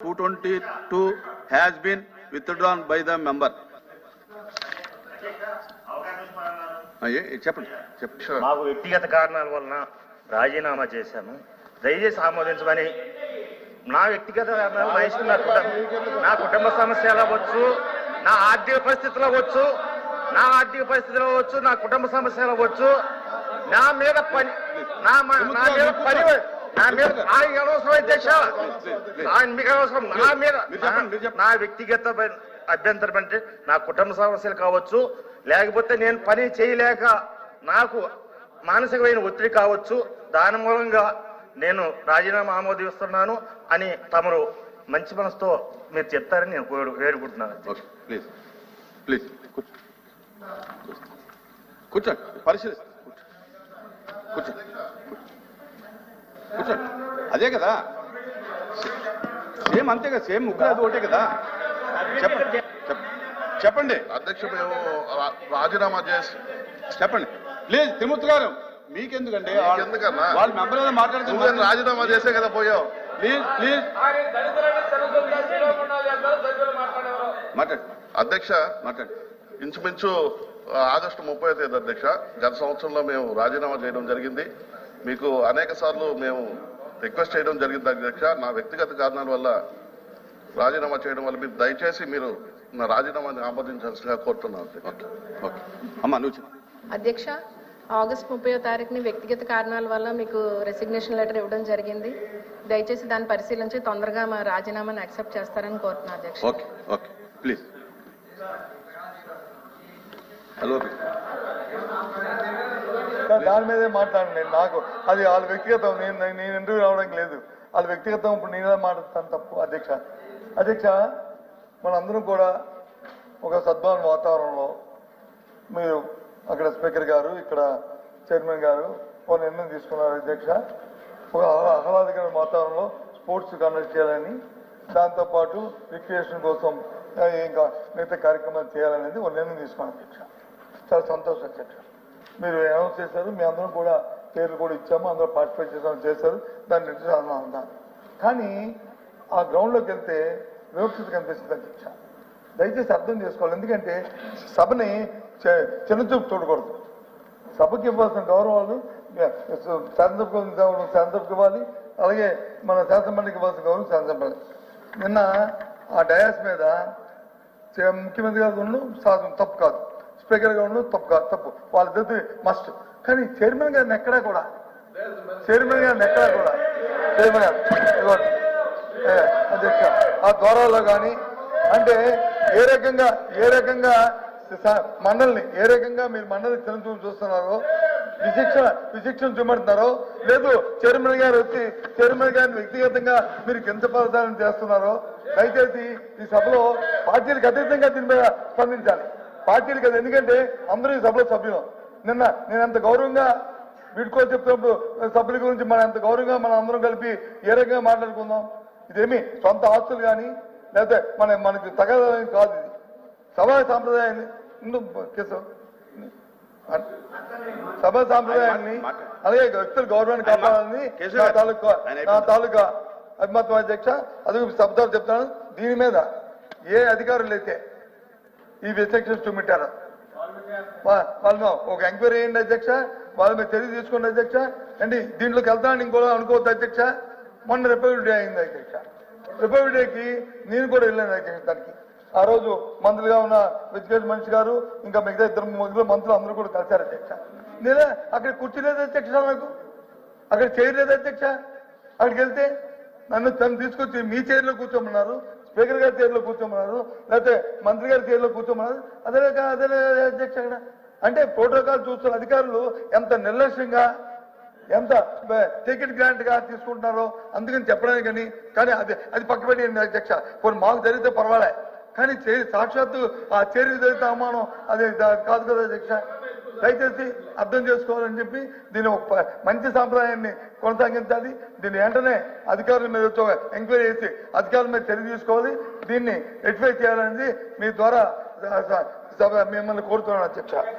222 has been withdrawn by the member. The member చెప్పండి చెప్పండి మాకు వ్యక్తిగత కారణాల వలన రాజీనామా చేశాను దయచేసి ఆమోదించమని నా వ్యక్తిగత కారణాలు నా కుటుంబ. నా కుటుంబ సమస్యలు అవ్వచ్చు? నా ఆర్థిక పరిస్థితులు అవ్వచ్చు? నా ఆర్థిక పరిస్థితులు అవ్వచ్చు? నా కుటుంబ సమస్యలు అవ్వచ్చు? నా మీద పని నా నా మీద పని నా మీద ఆయన అనవసరం అధ్యక్ష ఆయన మీకు అనవసరం. నా మీద. నా వ్యక్తిగత అభ్యంతరం అంటే నా కుటుంబ సమస్యలు కావచ్చు లేకపోతే నేను పని చేయలేక నాకు మానసికమైన ఒత్తిడి కావచ్చు దాని మూలంగా నేను రాజీనామా ఆమోదిస్తున్నాను అని తమరు మంచి మనసుతో మీరు చెప్తారని నేను కోరు- వేడుకుంటున్నాను. ప్లీజ్. ప్లీజ్. కూర్చో. కూర్చోండి పరిశీలిస్తాను కూర్చో. కూర్చోండి అదే కదా. సేమ్ అంతే కదా సేమ్ ముగ్గురు అది ఒకటే కదా. చెప్పండి చెప్ప- చెప్పండి. అధ్యక్ష మేము రాజీనామా చేసి చెప్పండి. ప్లీజ్ తిరుమూర్తి గారు మీకెందుకండి? మీకెందుకన్నా? వాళ్ళ మెంబర్ మాట్లాడుతున్నారు రాజీనామా చేసే కదా పోయావు. Please please. మాట్లాడు. అధ్యక్ష మాట్లాడు. ఇంచుమించు ఆగస్టు ముప్పై తేదీ అధ్యక్ష గత సంవత్సరంలో మేము రాజీనామా చేయడం జరిగింది. మీకు అనేక సార్లు మేము రిక్వెస్ట్ చేయడం జరిగింది. అధ్యక్ష నా వ్యక్తిగత కారణాల వల్ల రాజీనామా చేయడం వల్ల మీరు దయచేసి మీరు నా రాజీనామాని ఆమోదించాల్సిందిగా కోరుతున్నాను. అధ్యక్ష. అమ్మా నువ్వు ఆగస్ట్ ముప్పై తారీఖుని వ్యక్తిగత కారణాల వల్ల మీకు రెసిగ్నేషన్ లెటర్ ఇవ్వడం జరిగింది. దయచేసి దాన్ని పరిశీలించి తొందరగా మా రాజీనామాని యాక్సెప్ట్ చేస్తారని కోరుతున్నాను అధ్యక్ష. Okay okay. ప్లీజ్ హలో దాని మీదే మాట్లాడండి. నేను నాకు అది వాళ్ళ వ్యక్తిగతం నేను నేను ఇంటర్వ్యూ రావడానికి లేదు. వాళ్ళ వ్యక్తిగతం ఇప్పుడు నేనే మాట్లాడతాను తప్పు. అధ్యక్ష అధ్యక్ష మనందరం కూడా ఒక సద్భావన వాతావరణంలో మీరు అక్కడ స్పీకర్ గారు ఇక్కడ చైర్మన్ గారు ఒక నిర్ణయం తీసుకున్నారు అధ్యక్ష. ఒక ఆహ్లాదకరమైన వాతావరణంలో స్పోర్ట్స్ కండక్ట్ చేయాలని దాంతోపాటు రిక్రియేషన్ కోసం ఇంకా మిగతా కార్యక్రమాలు చేయాలనేది ఒక నిర్ణయం తీసుకున్నాను అధ్యక్ష. చాలా సంతోషం అధ్యక్ష. మీరు అనౌన్స్ చేశారు మీ అందరం కూడా పేర్లు కూడా ఇచ్చాము అందరూ పార్టిసిపేట్ చేసాము చేశారు దాన్ని నిర్ణయం కానీ ఆ గ్రౌండ్లోకి వెళ్తే వివక్షత కనిపిస్తుంది అధ్యక్ష దయచేసి అర్థం చేసుకోవాలి. ఎందుకంటే సభని చిన్న చిన్నచూపు చూడకూడదు. సభకి ఇవ్వాల్సిన గౌరవాలు శాసనసభకు గౌరవం శాసనసభకు ఇవ్వాలి. అలాగే మన శాసనమండలికి ఇవ్వాల్సిన గౌరవం శాసనమండలి. నిన్న ఆ డయాస్ మీద ముఖ్యమంత్రి గారు ఉండడం సాధన తప్పు కాదు. స్పీకర్గా ఉండడం తప్పు కాదు తప్పు. వాళ్ళిద్దరు మస్ట్ కానీ చైర్మన్ గారిని ఎక్కడా కూడా? చైర్మన్ గారిని ఎక్కడా కూడా? చైర్మన్ గారు అధ్యక్ష ఆ ద్వారాల్లో కానీ అంటే ఏ రకంగా ఏ రకంగా మండలిని ఏ రకంగా మీరు మండలిని చిన్న చూస్తున్నారో విశిక్షణ విశిక్షణ చూపెడుతున్నారో లేదు చైర్మన్ గారు వచ్చి చైర్మన్ గారిని వ్యక్తిగతంగా మీరు ఎంత ప్రదానం చేస్తున్నారో దయచేసి ఈ సభలో పార్టీలకు అతీతంగా దీని మీద స్పందించాలి. పార్టీలకు అది ఎందుకంటే అందరూ ఈ సభలో సభ్యులు. నిన్న నేను అంత గౌరవంగా వీడుకో చెప్తున్నప్పుడు సభ్యుల గురించి మనం ఎంత గౌరవంగా మనం అందరం కలిపి ఏ రకంగా మాట్లాడుకుందాం? ఇదేమి సొంత ఆస్తులు కానీ లేకపోతే మన మనకి తగదని కాదు ఇది. సభా సాంప్రదాయాన్ని సభా సాంప్రదాయాన్ని అలాగే వ్యక్తుల గౌరవాన్ని కాపాడాలని నా తాలూకా నా తాలూకా అభిమతం అధ్యక్ష అది శబ్దాలు చెప్తాను. దీని మీద ఏ అధికారులు అయితే ఈ వ్యతిరేక చూపెట్టారు వా- వాళ్ళు ఒక ఎంక్వైరీ చేయండి అధ్యక్ష వాళ్ళ మీద చర్య తీసుకోండి అధ్యక్ష. అండి దీంట్లోకి వెళ్తానని ఇంకో అనుకోవద్దు అధ్యక్ష. మొన్న రిపబ్లిక్ డే అయింది అధ్యక్ష. రిపబ్లిక్ డేకి నేను కూడా వెళ్ళాను అధ్యక్ష దానికి. ఆ రోజు మంత్రులుగా ఉన్న ఎడ్యుకేషన్ మనిషి గారు ఇంకా మిగతా ఇద్దరు ముగ్గురు మంత్రులు అందరూ కూడా కలిశారు అధ్యక్ష. నేనే అక్కడ కూర్చోలేదు అధ్యక్ష నాకు. అక్కడ చైర్ లేదు అధ్యక్ష. అక్కడికి వెళ్తే నన్ను తను తీసుకొచ్చి మీ చైర్లో కూర్చోమన్నారు. స్పీకర్ గారి చైర్లో కూర్చోమన్నారు లేకపోతే మంత్రి గారి చైర్లో కూర్చోమన్నారు. అదే అదే అధ్యక్ష అంటే ప్రోటోకాల్ చూస్తున్న అధికారులు ఎంత నిర్లక్ష్యంగా ఎంత టికెట్ గ్రాంట్గా తీసుకుంటున్నారో అందుకని చెప్పడానికి కానీ కానీ అది అది పక్కపెట్టి అధ్యక్ష. కొన్ని మాకు జరిగితే పర్వాలే. కానీ సాక్షాత్తు ఆ చర్య జరిగితే అవమానం అది కాదు కదా అధ్యక్ష. దయచేసి అర్థం చేసుకోవాలని చెప్పి దీని ఒక మంచి సాంప్రదాయాన్ని కొనసాగించాలి. దీన్ని వెంటనే అధికారుల మీద ఎంక్వైరీ చేసి అధికారుల మీద చర్య తీసుకోవాలి. దీన్ని రెటిఫై చేయాలనేది మీ ద్వారా మిమ్మల్ని కోరుతున్నాను అధ్యక్ష.